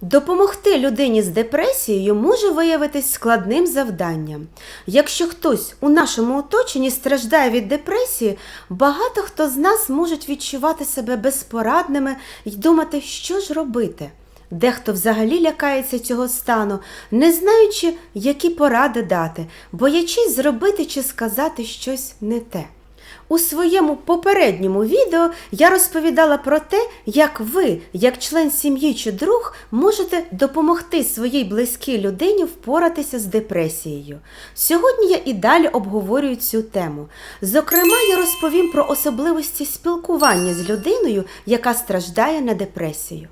Допомогти людині з депресією може виявитись складним завданням. Якщо хтось у нашому оточенні страждає від депресії, багато хто з нас можуть відчувати себе безпорадними і думати, що ж робити. Дехто взагалі лякається цього стану, не знаючи, які поради дати, боячись зробити чи сказати щось не те. У своєму попередньому відео я розповідала про те, як ви, як член сім'ї чи друг, можете допомогти своїй близькій людині впоратися з депресією. Сьогодні я і далі обговорюю цю тему. Зокрема, я розповім про особливості спілкування з людиною, яка страждає на депресію.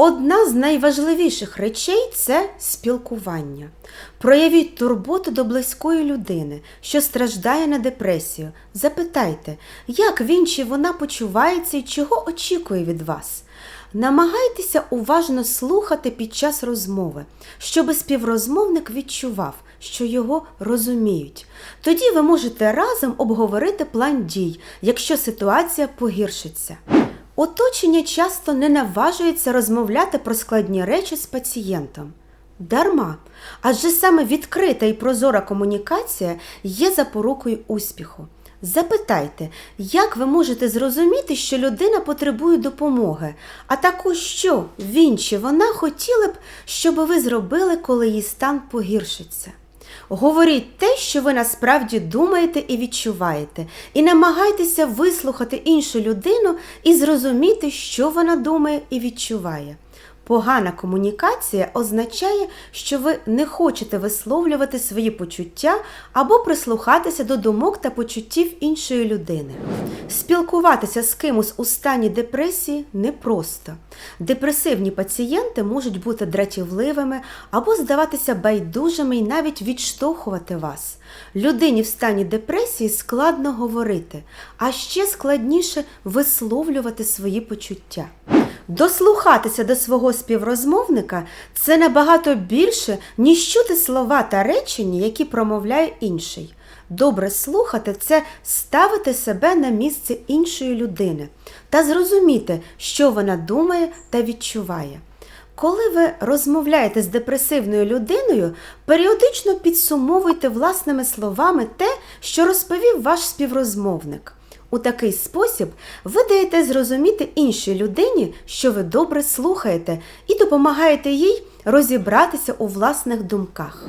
Одна з найважливіших речей це спілкування. Проявіть турботу до близької людини, що страждає на депресію. Запитайте, як він чи вона почувається і чого очікує від вас. Намагайтеся уважно слухати під час розмови, щоб співрозмовник відчував, що його розуміють. Тоді ви можете разом обговорити план дій, якщо ситуація погіршиться. Оточення часто не наважується розмовляти про складні речі з пацієнтом. Дарма, адже саме відкрита і прозора комунікація є запорукою успіху. Запитайте, як ви можете зрозуміти, що людина потребує допомоги, а також що він чи вона хотіли б, щоб ви зробили, коли її стан погіршиться. Говоріть те, що ви насправді думаєте і відчуваєте, і намагайтеся вислухати іншу людину і зрозуміти, що вона думає і відчуває. Погана комунікація означає, що ви не хочете висловлювати свої почуття або прислухатися до думок та почуттів іншої людини. Спілкуватися з кимось у стані депресії непросто. Депресивні пацієнти можуть бути дратівливими або здаватися байдужими і навіть відштовхувати вас. Людині в стані депресії складно говорити, а ще складніше висловлювати свої почуття. Дослухатися до свого співрозмовника це набагато більше, ніж чути слова та речення, які промовляє інший. Добре слухати це ставити себе на місце іншої людини та зрозуміти, що вона думає та відчуває. Коли ви розмовляєте з депресивною людиною, періодично підсумовуйте власними словами те, що розповів ваш співрозмовник. У такий спосіб ви даєте зрозуміти іншій людині, що ви добре слухаєте, і допомагаєте їй розібратися у власних думках.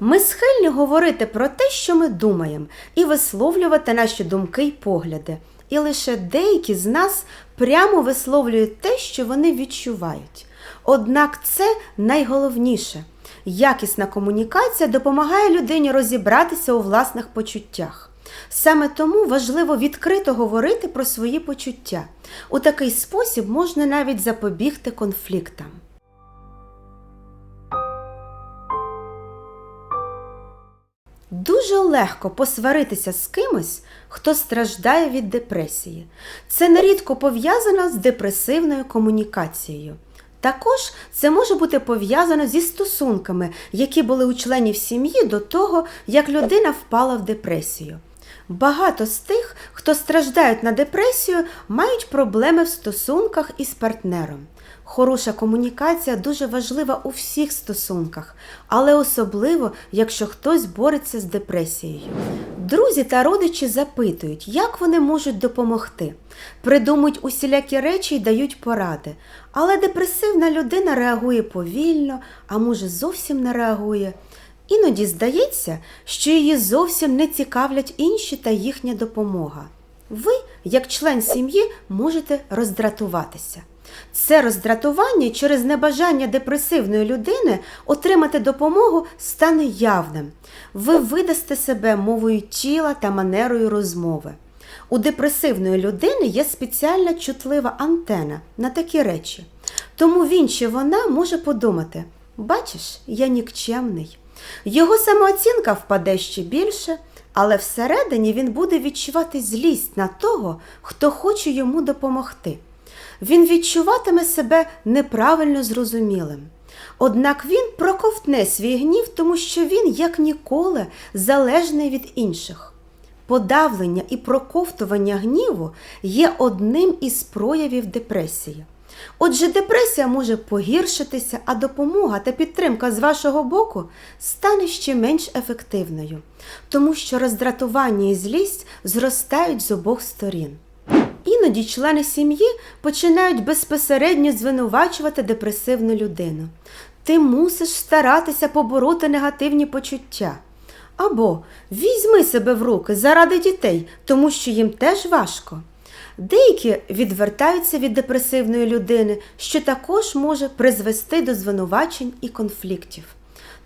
Ми схильні говорити про те, що ми думаємо, і висловлювати наші думки й погляди. І лише деякі з нас прямо висловлюють те, що вони відчувають. Однак це найголовніше. Якісна комунікація допомагає людині розібратися у власних почуттях. Саме тому важливо відкрито говорити про свої почуття. У такий спосіб можна навіть запобігти конфліктам. Дуже легко посваритися з кимось, хто страждає від депресії. Це нерідко пов'язано з депресивною комунікацією. Також це може бути пов'язано зі стосунками, які були у членів сім'ї до того, як людина впала в депресію. Багато з тих, хто страждають на депресію, мають проблеми в стосунках із партнером. Хороша комунікація дуже важлива у всіх стосунках, але особливо, якщо хтось бореться з депресією. Друзі та родичі запитують, як вони можуть допомогти. Придумують усілякі речі і дають поради. Але депресивна людина реагує повільно, а може зовсім не реагує. Іноді здається, що її зовсім не цікавлять інші та їхня допомога. Ви, як член сім'ї, можете роздратуватися. Це роздратування через небажання депресивної людини отримати допомогу стане явним. Ви видасте себе мовою тіла та манерою розмови. У депресивної людини є спеціальна чутлива антена на такі речі. Тому він чи вона може подумати: бачиш, я нікчемний. Його самооцінка впаде ще більше, але всередині він буде відчувати злість на того, хто хоче йому допомогти. Він відчуватиме себе неправильно зрозумілим. Однак він проковтне свій гнів, тому що він, як ніколи, залежний від інших. подавлення і проковтування гніву є одним із проявів депресії. Отже, депресія може погіршитися, а допомога та підтримка з вашого боку стане ще менш ефективною, тому що роздратування і злість зростають з обох сторін. Іноді члени сім'ї починають безпосередньо звинувачувати депресивну людину. Ти мусиш старатися побороти негативні почуття. Або візьми себе в руки заради дітей, тому що їм теж важко. Деякі відвертаються від депресивної людини, що також може призвести до звинувачень і конфліктів.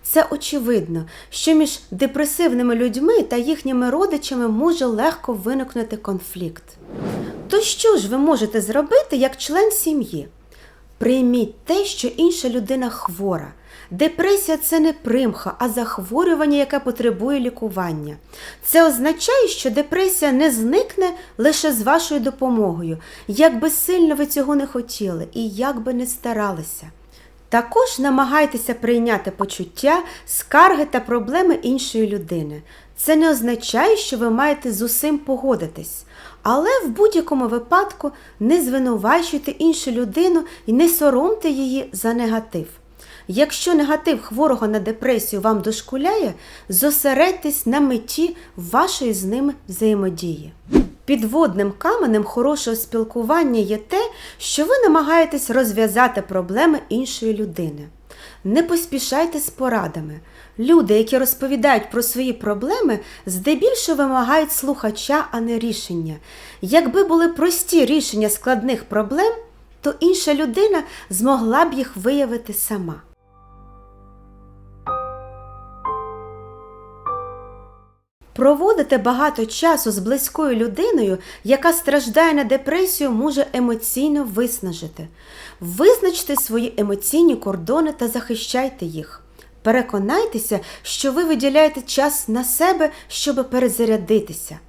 Це очевидно, що між депресивними людьми та їхніми родичами може легко виникнути конфлікт. То що ж ви можете зробити як член сім'ї? Прийміть те, що інша людина хвора. Депресія це не примха, а захворювання, яке потребує лікування. Це означає, що депресія не зникне лише з вашою допомогою, як би сильно ви цього не хотіли і як би не старалися. Також намагайтеся прийняти почуття, скарги та проблеми іншої людини. Це не означає, що ви маєте з усім погодитись. Але в будь-якому випадку не звинувачуйте іншу людину і не соромте її за негатив. Якщо негатив хворого на депресію вам дошкуляє, зосередьтесь на меті вашої з ними взаємодії. Підводним каменем хорошого спілкування є те, що ви намагаєтесь розв'язати проблеми іншої людини. Не поспішайте з порадами. Люди, які розповідають про свої проблеми, здебільшого вимагають слухача, а не рішення. Якби були прості рішення складних проблем, то інша людина змогла б їх виявити сама. Проводити багато часу з близькою людиною, яка страждає на депресію, може емоційно виснажити. Визначте свої емоційні кордони та захищайте їх. Переконайтеся, що ви виділяєте час на себе, щоб перезарядитися.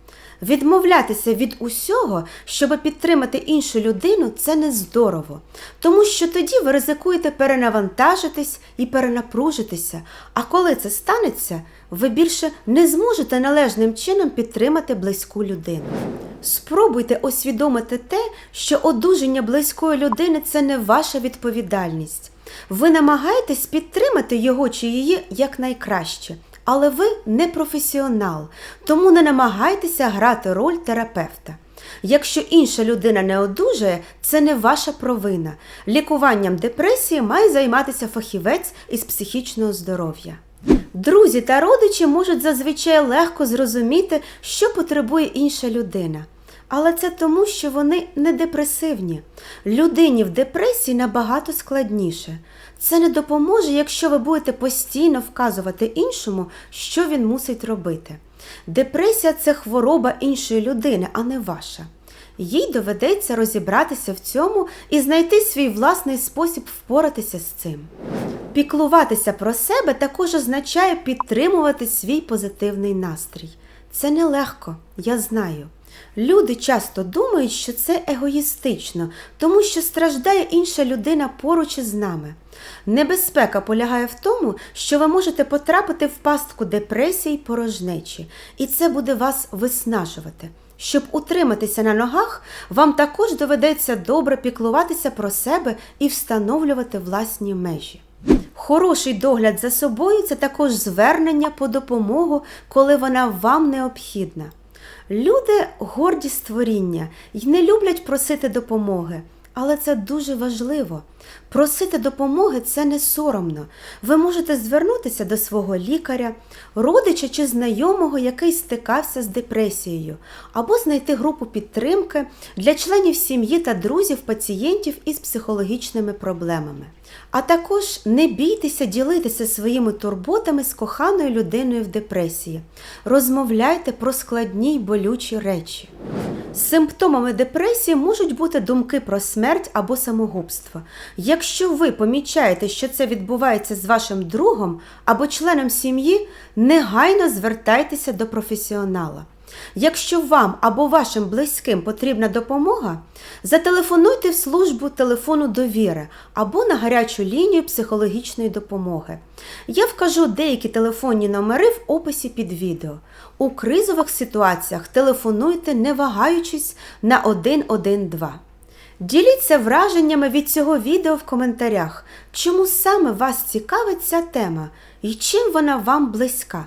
Відмовлятися від усього, щоб підтримати іншу людину, це не здорово, тому що тоді ви ризикуєте перенавантажитись і перенапружитися. А коли це станеться, ви більше не зможете належним чином підтримати близьку людину. Спробуйте усвідомити те, що одужання близької людини це не ваша відповідальність. Ви намагаєтесь підтримати його чи її якнайкраще. Але ви не професіонал, тому не намагайтеся грати роль терапевта. Якщо інша людина не одужає, це не ваша провина. Лікуванням депресії має займатися фахівець із психічного здоров'я. Друзі та родичі можуть зазвичай легко зрозуміти, що потребує інша людина. Але це тому, що вони не депресивні. Людині в депресії набагато складніше. Це не допоможе, якщо ви будете постійно вказувати іншому, що він мусить робити. Депресія це хвороба іншої людини, а не ваша. Їй доведеться розібратися в цьому і знайти свій власний спосіб впоратися з цим. Піклуватися про себе також означає підтримувати свій позитивний настрій. Це нелегко, я знаю. Люди часто думають, що це егоїстично, тому що страждає інша людина поруч із нами. Небезпека полягає в тому, що ви можете потрапити в пастку депресії порожнечі, і це буде вас виснажувати. Щоб утриматися на ногах, вам також доведеться добре піклуватися про себе і встановлювати власні межі. Хороший догляд за собою це також звернення по допомогу, коли вона вам необхідна. Люди горді створіння і не люблять просити допомоги, але це дуже важливо. Просити допомоги це не соромно. Ви можете звернутися до свого лікаря, родича чи знайомого, який стикався з депресією, або знайти групу підтримки для членів сім'ї та друзів пацієнтів із психологічними проблемами. А також не бійтеся ділитися своїми турботами з коханою людиною в депресії. Розмовляйте про складні й болючі речі. Симптомами депресії можуть бути думки про смерть або самогубство. Якщо ви помічаєте, що це відбувається з вашим другом або членом сім'ї, негайно звертайтеся до професіонала. Якщо вам або вашим близьким потрібна допомога, зателефонуйте в службу телефону довіри або на гарячу лінію психологічної допомоги. Я вкажу деякі телефонні номери в описі під відео. У кризових ситуаціях телефонуйте, не вагаючись на 112. Діліться враженнями від цього відео в коментарях, чому саме вас цікавить ця тема і чим вона вам близька.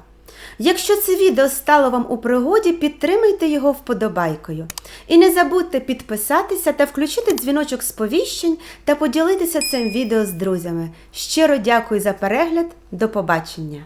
Якщо це відео стало вам у пригоді, підтримайте його вподобайкою. І не забудьте підписатися та включити дзвіночок сповіщень та поділитися цим відео з друзями. Щиро дякую за перегляд. До побачення!